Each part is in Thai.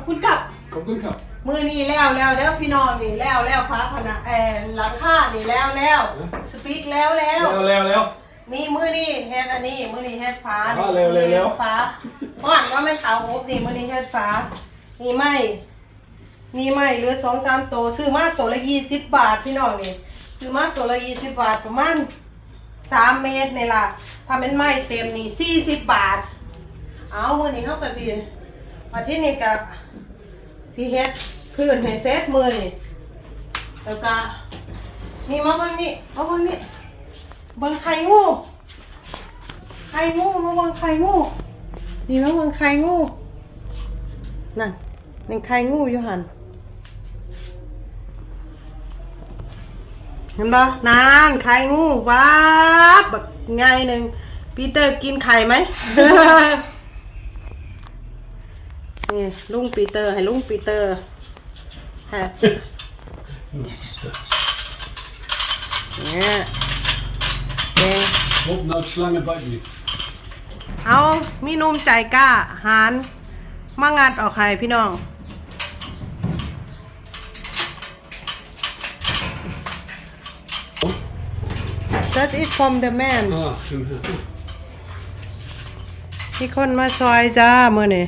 อบคุณครับ ขอบคุณครับ มือนี่แล้วแล้วเด้อพี่น้องนี่แล้วแล้วฟ้าพนะเออหลังค่านี่แล้วแล้วสปีกแล้วแล้ว แล้วแล้วแล้ว นี่มือนี่เฮ็ดอันนี้ มือนี่เฮ็ดฟ้าอ๋อเร็วเร็วเร็วฟ้าห่อนว่าไม่เตาอบนี่มือนี่เฮ็ดฟ้านี่ไม่นี่ไม่เหลือสองสามตัวซื้อมาตัวละยี่สิบบาทพี่น้องนี่ซื้อมาตัวละยี่สิบบาทประมาณสามเมตรนี่ล่ะถ้าเป็นไม้เต็มนี่สี่สิบบาท เอามือนี่เขาก็สิ อาทิตย์นี้กับสิเฮ็ดพื้นให้เซตมือนี่แล้วก็นี่มาเบิ่งนี่มาเบิ่งนี่เบิ่งไข่งูไข่งูมาเบิ่งไข่งูนี่มาเบิ่งไข่งูนั่นนี่ไข่งูอยู่หันเห็นปะนานไข่งูว้าบแบบไงหนึ่งปีเตอร์กินไข่ไหม นี่ลุงปีเตอร์ ให้ลุงปีเตอร์ฮะเนี่ยเก่ง Hopp, nou slangen bite me. เอามีนุ่มใจกล้า หารมางัดออกไข่พี่น้อง That is from the man Ah, ที่คนมาซอยจ้ามื่อนี่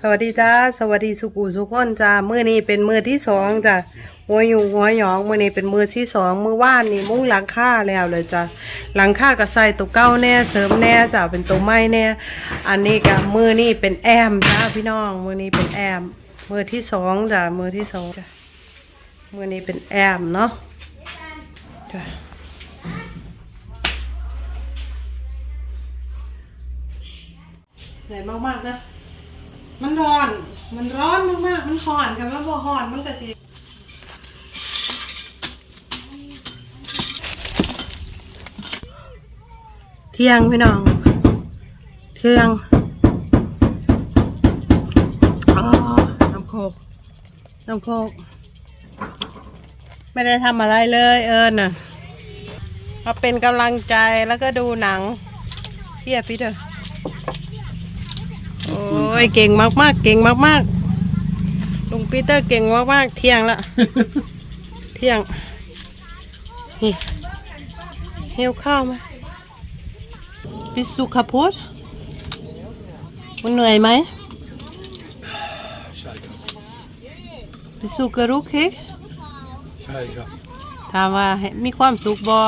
สวัสดีจ้าสวัสดีสุกูสุกคนจ้ามื่อนี้เป็นมือที่สองจ้าหัวอยู่หัวหยองมื่อนี้เป็นมือที่สองมือว่านนี่มุ้งหลังค่าแล้วเลยจ้าหลังค่าก็ใส่ตัวเก้าแน่เสริมแน่จ้าเป็นตัวไม้แน่อันนี้ก็มือนี่เป็นแอมจ้าพี่น้องมือนี้เป็นแอมมือที่สองจ้ามือที่สองจ้า มือนี้เป็นแอมเนาะจ้าเหนื่อยมากๆนะ มันร้อน มันร้อนมากๆ มันห่อนกันมันบ่ห่อน มันก็สิเที่ยงพี่น้อง เที่ยงอ๋อน้ำโคกน้ำโคก ไม่ได้ทำอะไรเลยเอิญน่ะมาเป็นกำลังใจแล้วก็ดูหนังเทียบพี่เถอะโอ้ยเก่งมากๆ เก่งมากๆลุงปีเตอร์เก่งมากๆเที่ยงละเที่ยงนี่เหี่ยวข้าวไหมพิสุขพุทธมันเหนื่อยไหม Zeker. พิสุกรุกเค้ก Zeker. ถามว่ามีความสุขบอ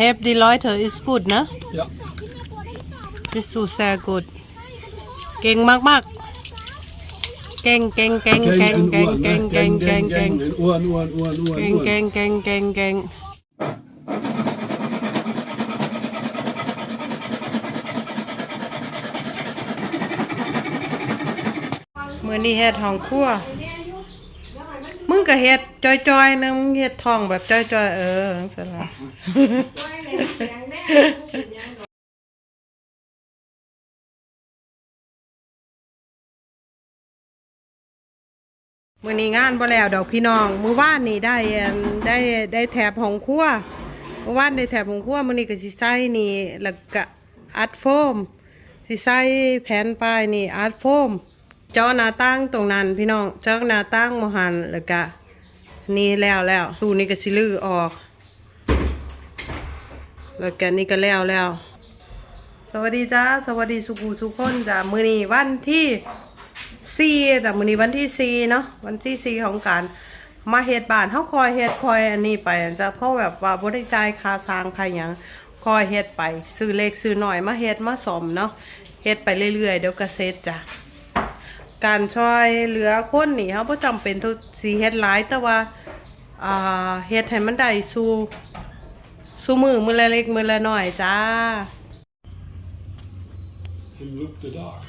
Have the Leute is good นะ Ja. พิสุแซกูดเก่งมากๆ เก่งเก่งเก่ง Gang เก่ง en เก่ง oren. เก่ง hè. เก่ง Gang, เก่ง gang, เก่ง gang. En oren, oren, oren, oren, เก่ง oren. เก่งเก่งเก่งเก่งมือนี้เฮ็ดห้องครัวมึ งก็เฮ็ดจอยๆนึงมึงเฮ็ดทองแบบจอยๆเออจังซั่นล่ะ มื่อนี้งานบ่แล้วดอกพี่น้องมื้อวานนี่ได้อันได้ได้แถบของครัวเมื่อวานได้แถบของครัวมื้อนี้ก็สิใส่นี่แล้วก็อัดโฟมสิใส่แผ่นป้ายนี่อัดโฟม เจาหน้าต่างตรงนั้นพี่น้องเจาหน้าต่างบ่หันแล้วก็นี่แล้วแล้วตู้นี้ก็สิลื้อออก แล้วก็นี่ก็แล้วแล้วสวัสดีจ้าสวัสดีสุกูสุคนจ้ามือนี้วันที่สี่แต่มื้อนี้วันที่สี่เนาะวันที่สี่ของการมาเฮ็ดบ้านเฮาคอยเฮ็ดคอยอันนี้ไปจ้ะเพราะแบบว่าบ่ได้จ่ายค่าสร้างค่าหยังคอยเฮ็ดไป ซื้อเล็กซื้อหน้อยมาเฮ็ดมาซ่อมเนาะเฮ็ดไปเรื่อยๆเดี๋ยวก็เสร็จจ้ะ การช่วยเหลือคนนี่เฮาบ่จำเป็นต้องสิเฮ็ดหลายแต่ว่าอ่าเฮ็ดให้มันได้สู่สู่มือมือละเล็กมือละน้อยจ้า En loop de dag.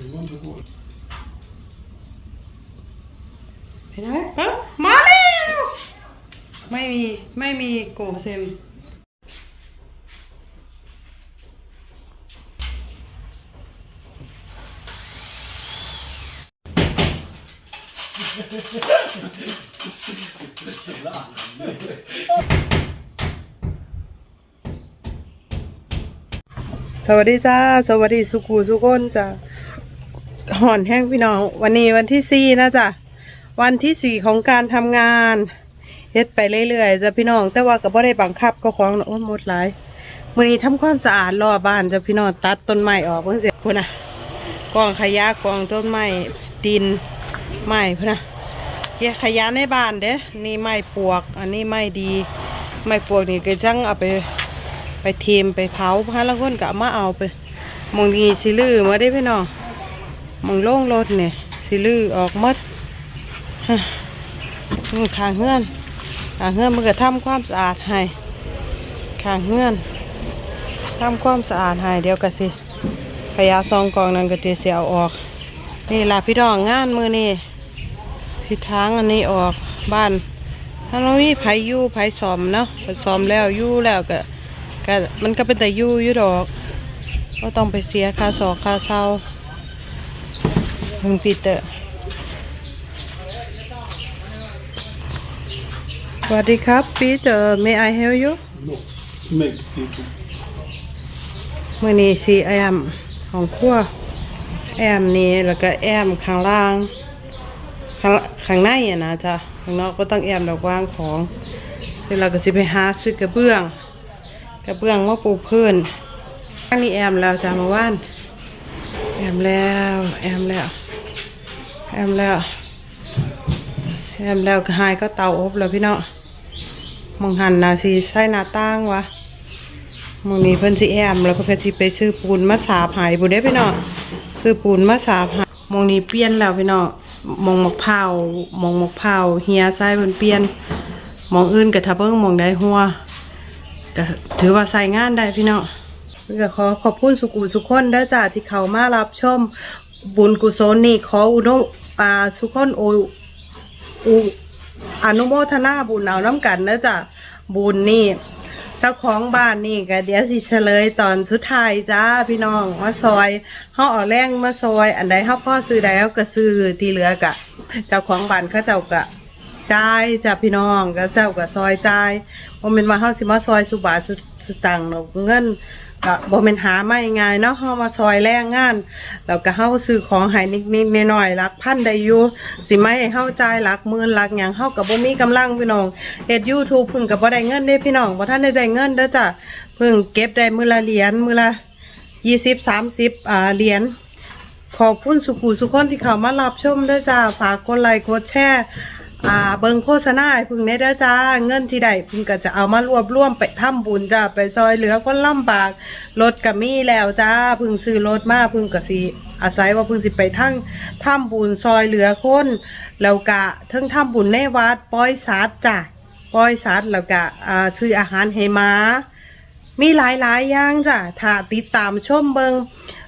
En want de woord. เห็นไหมเอ้ามาแล้วไม่มีไม่มีโกเซม สวัสดีจ้า สวัสดีสุขูสุกคนจ้าห่อนแห้งพี่น้อง วันนี้วันที่สี่นะจ้ะวันที่สี่ของการทำงานเฮ็ดไปเรื่อยๆจ้ะพี่น้อง แต่ว่าก็บ่ได้บังคับก็ของโอ้หมดหลายมือนี้ทำความสะอาดรอบบ้านจ้ะพี่น้องตัดต้นไม้ออกเพิ่นเสียพุ่นะกองขยะกองต้นไม้ดิน ไม้พุ่นน่ะแยกขยะในบ้านเด้นี่ไม้ปวก อันนี้ไม้ดี ไม้ปวกนี่ก็จังเอาไปไปเทีมไปเผาพระละคนก็มาเอาไปมองนี้สิลือมาได้พี่น้องมองโล่งรถเนี่ยสิลือออกหมดขางเฮือนขางเฮือนมันก็ทำความสะอาดให้ขางเฮือนทำความสะอาดให้เดี๋ยวก็สิขยะซองกองนั้นก็จะเสียเอาออก นี่ล่ะพี่น้องงานมือนี่ทิศทางอันนี้ออกบ้านถ้าเรามีไผอยู่ไผซ้อมเนาะไผซ้อมแล้วอยู่แล้วก็ก็มันก็เป็นแต่อยู่อยู่ดอกก็ต้องไปเสียค่าสอกค่าเช่าคุณปีเตอร์สวัสดีครับปีเตอร์ may I help you No, make people. มื่อนี้สีแอมของขั้ว แอมนี่แล้วก็แอมข้างล่าง ข้างข้างในอะนะจ๊ะข้างนอกก็ต้องแอมดอกวางของเสร็จแล้วก็จะไปหาซื้อกระเบื้อง กระเบื้องมาปูพื้นอันนี้แอมแล้วจ้ามาว่านแอมแล้วแอมแล้วแอมแล้วแอมแล้วก็หายก็เตาอบแล้วพี่เนาะมองหันนาสีใส่หน้าต่างวะมองนี้เพิ่นสิแอมแล้วเพิ่นก็สิไปซื้อปูนมาสาบหายบุได้พี่เนาะ ซื้อปูนมาสาบหามองนี้เปลี่ยนแล้วพี่เนาะมองมะพร้าวมองมะพร้าวเฮียใส่เพิ่นเปลี่ยนมองอื่นก็ถ้าเบิ่งมองได้หัวก็ถือว่าใส่งานได้พี่น้องก็ขอขอบคุณสุกุสุขคนเด้จ้าที่เขามารับชมบุญกุศลนี่ขออุดมอาสุขคนโออุอนุโมทนาบุญเอาน้ำกันเด้อจ้าบุญนี่ เจ้าของบ้านนี่ก็เดี๋ยวสิเฉลยตอนสุดท้ายจ้าพี่น้องมาซอยเขาเอาแรงมาซอย อันใดเขาพ่อซื้อใดเขาก็ซื้อที่เหลือกะ เจ้าของบ้านเขาเจ้ากะจ่ายจ้าพี่น้องก็เจ้ากะซอยจ่ายโมเมนต์มาเขาสิมาซอยสุบาสุสตังเงิน ก็บ่แม่นหามาง่ายเนาะเฮามาซอยแรงงานแล้วก็เฮาซื้อของให้นิดๆหน่อยๆหลักพันได้อยู่สิไม่ให้เฮาจ่ายหลักหมื่นหลักหยังเฮาก็บ่มีกำลังพี่น้องเฮ็ด YouTube เพิ่งก็บ่ได้เงินเด้พี่น้องบ่ทันได้ได้เงินเด้อจ้ะเพิ่งเก็บได้มื้อละเหรียญมื้อละ20 30อ่าเหรียญขอบคุณสุขุสุขคนที่เข้ามารับชมด้วยจ้าฝากกดไลค์กดแชร์ อ่าเบิงโฆษณาให้พึ่งได้เด้อจ้า เงินที่ได้พึ่งก็จะเอามารวบรวมไปทำบุญจ้าไปซอยเหลือคนลำบากรถก็มีแล้วจ้าพึ่งซื้อรถมาพึ่งก็สิอาศัยว่าพึ่งสิไปทั้งทำบุญซอยเหลือคนแล้วก็ทั้งทำบุญในวัดปล่อยสัตว์จ้าปล่อยสัตว์แล้วก็อ่าซื้ออาหารให้หมา มีหลายหลายๆอย่างจ้ะถ้าติดตามชมเบิง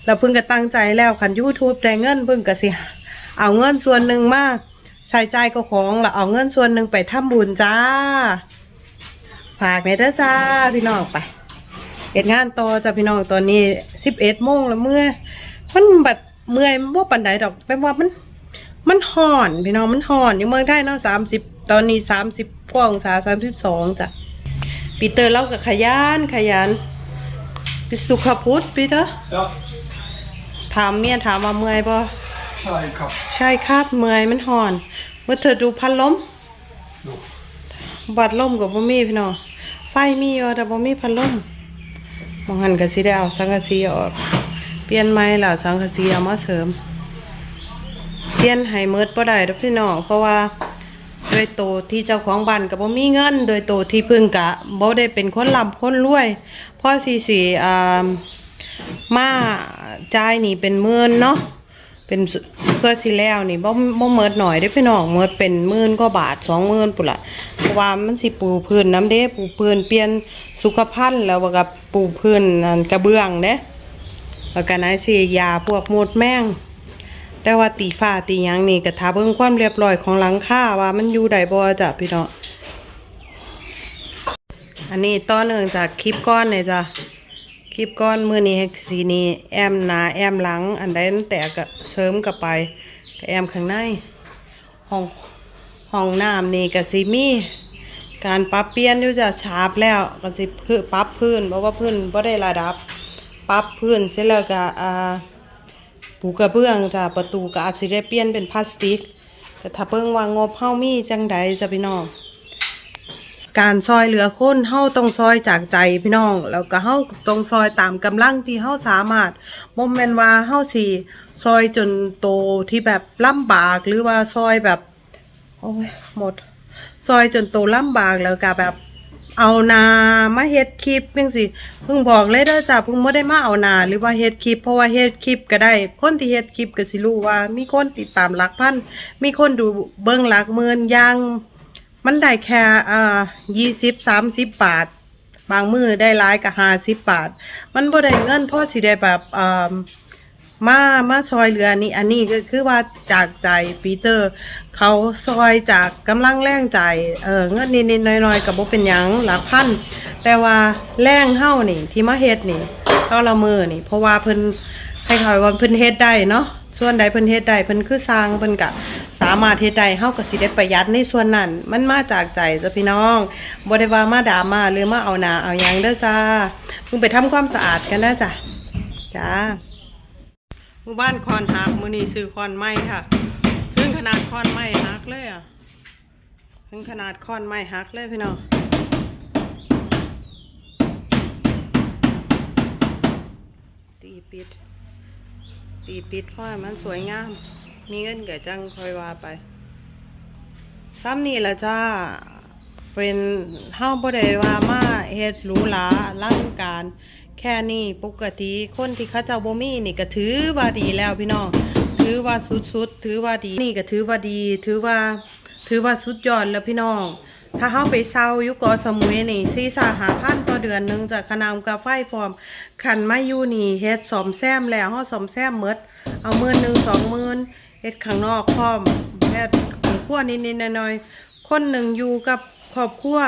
แล้วเพิ่งก็ตั้งใจแล้วคัน YouTube ได้เงินเพิ่งก็สิ เอาเงินส่วนหนึ่งมา ใช้จ่ายก็ของแล้วเอาเงินส่วนหนึ่งไปทำบุญจ้าฝากในเด้อจ้าพี่น้องไปเฮ็ดงานต่อจ้ะพี่น้องตอนนี้สิบเอ็ดโมงแล้วเมื่อยมันแบบเมื่อยมันบ่ปันใดดอกแต่ว่ามัน มันห่อนพี่น้องมันห่อนอยู่เมืองไทยเนาะสามสิบตอนนี้สามสิบกว่าองศาสามสิบสองจ้ะปีเตอร์เราก็ขยันขยันไปสุขพุทธปีเตอร์ Ja, ถามเมียถามว่าเมื่อยบ่ tjej kapp. ใช่ครับเมื่อยมันห่อนเมื่อเธอดูพัดลมบัดลมกับบ่มีพี่น้องไฟมีอยู่แต่บ่มีพัดลมมองหันก็สิได้เอาสังกะสีออกเปลี่ยนไม้แล้วสังกะสีเอามาเสริม เปลี่ยนให้หมืดบ่ได้ดอกพี่น้องเพราะว่าโดยโตวที่เจ้าของบ้านก็บ่มีเงิน โดยโตวที่พิ่งกะบ่ได้เป็นคนร่ำคนรวยเพราะสิสิอ่ามาจ่ายนี่เป็นหมื่อนเนาะ เป็นเพื่อสิแล้วนี่บ่บ่เมิดหน่อยเด้พี่น้องเมิดเป็นหมื่นกว่าบาท20,000ปุ่นละเพราะว่ามันสิปูพื้นน้ำเด้ปูพื้นเปลี่ยนสุขภัณฑ์แล้วก็ปูพื้นนั่นกระเบื้องเด้แล้วก็ไหนสิยาพวกหมดแมงแต่ว่าตีฟ้าตียังนี่ก็ทาเบิ่งความเรียบร้อยของหลังคาว่ามันอยู่ได้บ่จ้ะพี่น้องอันนี้ต่อเนื่งจากคลิปก้อนเลยจ้ะ คลิปก้อนมือนี้สีนี้แอมหนาแอมหลัง อันใดมันแตกก็เสริมกับไปกแอมข้างในห้องห้องน้ำนี่ก็สิมีการปรับเปลี่ยนอยู่จะฉาบแล้วก็สิคือปรับพื้นเพราะว่าพื้นบ่ได้ระดับปรับพื้นเสร็จแล้วก็อ่าปูกระเบื้องจ้ะประตูก็อาจสิได้เปลี่ยนเป็นพลาสติกแต่ถ้าเบิ่งว่างบเฮามีจังใดจ้ะพี่น้อง การซอยเหลือคนเฮาต้องซอยจากใจพี่น้อง แล้วก็เฮาต้องซอยตามกำลังที่เฮาสามารถบ่แม่นว่าเฮาสิซอยจนโตที่แบบลำบากหรือว่าซอยแบบโอ้ยหมด ซอยจนโตลำบากแล้วก็แบบเอานามาเฮ็ดคลิปจังสิเพิ่งบอกเลยเด้อจ้ะเพิ่งบ่ได้มาเอานาหรือว่าเฮ็ดคลิป เพราะว่าเฮ็ดคลิปก็ได้ คนที่เฮ็ดคลิปก็สิรู้ว่า มีคนติดตามหลักพันมีคนดูเบิ่งหลักหมื่นย่าง มันได้แค่อ่ายี่สิบสามสิบบาท บางมือได้หลายก็ห้าสิบบาท มันบ่ได้เงินพ่อสิได้แบบอ่ามามาซอยเหลืออันนี้ อันนี้ก็คือว่าจากใจปีเตอร์ เขาซอยจากกำลังแรงใจเออเงินนิดๆน้อยๆก็บ่เป็นหยังหลักพันแต่ว่าแรงเฮานี่ ที่มาเฮ็ดนี่ตอนละมือนี่ เพราะว่าเพิ่นให้เขาว่าเพิ่นเฮ็ดได้เนาะส่วนใดเพิ่นเฮ็ดได้เพิ่นคือสร้างเพิ่นก็สามารถเฮ็ดได้เฮาก็สิได้ประหยัดในส่วนนั้น มันมาจากใจจ้ะพี่น้องบ่ได้ว่ามาด่ามาหรือมาเอาหนาเอาหยังเด้อจ้าเพิ่งไปทำความสะอาดกันนะจ้ะจ้าหมู่บ้านคอนหักมื้อนี้ซื้อคอนไม้ค่ะถึงขนาดคอนไม้หักเลยอะถึงขนาดคอนไม้หักเลยพี่น้องตีปิดตีปิดเพราะว่ามันสวยงาม มีเงินเก่จังค่อยว่าไปซ้ำนี่ละจ้า เป็นห้าบ่ได้ว่ามาเฮ็ดหรูหราร่างการ แค่นี้ปกติคนที่เขาเจ้าบ่มีนี่ก็ถือว่าดีแล้วพี่น้อง ถือว่าสุดๆ ถือว่าดี นี่ก็ถือว่าดี ถือว่า ถือว่าสุดยอดแล้วพี่น้อง ถ้าเฮาไปเซาอยู่กาะสมุยนี่ซีสาหาพันต่อเดือนหนึงจากคณะกาไฟพร้อมคันมาอยู่นี่เฮ็ดซ่อมแซมแล้วเฮาซ่อมแซมหมดเอาหมื่นหนึ่งสองมื่นเฮ็ดข้างนอกพร้อมเฮ็ดของครัวนิดๆหน่อยๆคนหนึ่งอยู่กับครอบครัว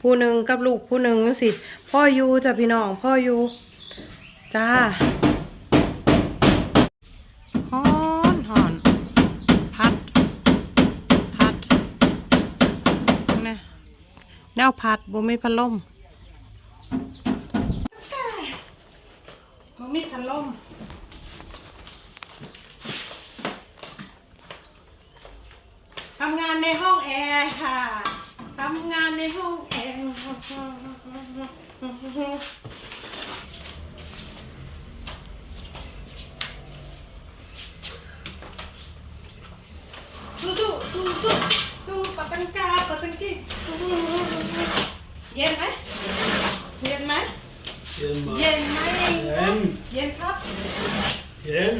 ผู้หนึ่งกับลูกผู้หนึ่งจังซี่พ่ออยู่จ้ะพี่น้องพ่ออยู่จ้าฮ้อนฮ้อนพัด พัดเนี่ย แนวพัดบ่มีพัดลมบ่มีพัดลมทำงานในห้องแอร์ค่ะทำงานในห้องแอร์สู้สู้สู้สู้สู้ปะ ตังกาปะตังกีเย็นไหมเย็นไหม Jen, Mann. เย็นไหม Jen. เย็นครับ Jen.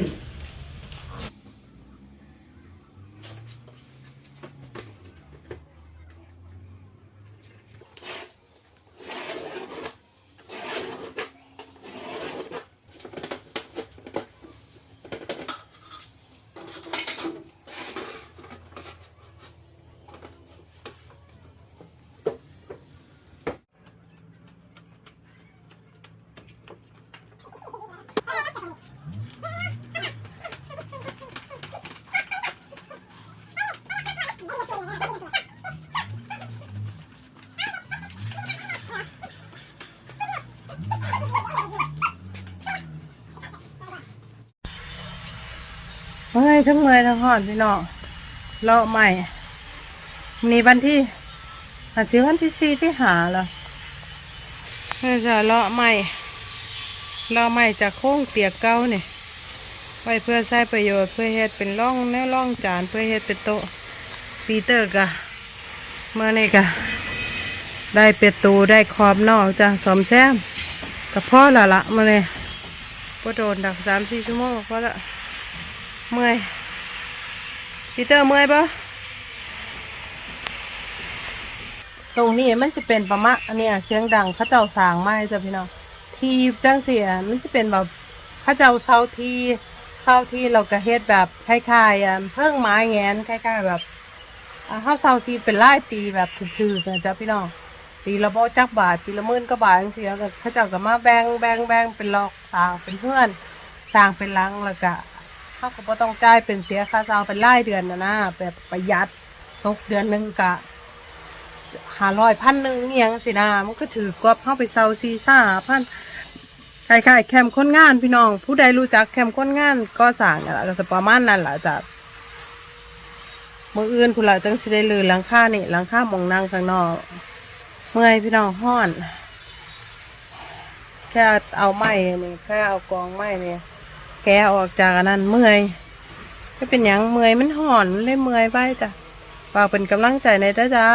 เฮ้ยทั้งเมยทั้งหอนพี่น้องเลาะใหม่วันนี้วันที่อาจจะวันที่สี่ที่หาแล้วเพื่อจะเลาะใหม่เลาะใหม่จากโค้งเตียกเก้าเนี่ยไว้เพื่อใช้ประโยชน์เพื่อเฮ็ดเป็นร่องแนวร่องจานเพื่อเฮ็ดเป็นโต๊ะปีเตอร์กะเมื่อนี่กะได้เป็ดตูได้ขอบนอกจ้ะสมแซมกับพ่อละละมาเลยก็โดนดักสามสี่ชั่วโมงพอละ เมื่อยพีเตอร์เมื่อยปะตรงนี้มันจะเป็นประมาณอันเนี้ยเสียงดังข้าเจ้าสางไม้จ้ะพี่น้องทีจังเสียมันจะเป็นแบบข้าเจ้าเซาทีเข้าทีเราก็เฮ็ดแบบคล้ายๆอะเพิ่งไม้แงนคล้ายๆแบบอ่าเข้าเซาทีเป็นไล่ตีแบบถือๆนะจ้ะพี่น้องตีละโบจักบาทตีละหมื่นก็บาทจังเสียก็เข้าเจ้าก็มาแบ่งแบ่งแบ่งเป็นหลอกสางเป็นเพื่อนสางเป็นลังแล้วก็ เขาก็บ่ต้องจ่ายเป็นเสียค่าเช่าเป็นรายเดือนนะนะแบบประหยัดตกเดือนหนึ่งกะหาร้อยพันหนึ่งอหยังสินะมันก็ถือกว่าเข้าไปเซาซีซ่าพันคล้ายๆแคมป์คนงานพี่น้อง ผู้ใดรู้จักแคมป์คนงานก็สั่งนี่นแหละก็จะประมาณนั้นแหละจ้ะมืออื่นผู้ละจังสิได้ลือหลังคานี่หลังคามองนั่งข้างนอก เมื่อยพี่น้องห้อน แค่เอาไม้นี่แค่เอากองไม้นี่ แกะออกจากอันนั้นเมื่อยไม่เป็นอย่างเมื่อยมันห่อนเลยเมื่อยไปจ้ะฝากเป็นกำลังใจในจ้าจ้า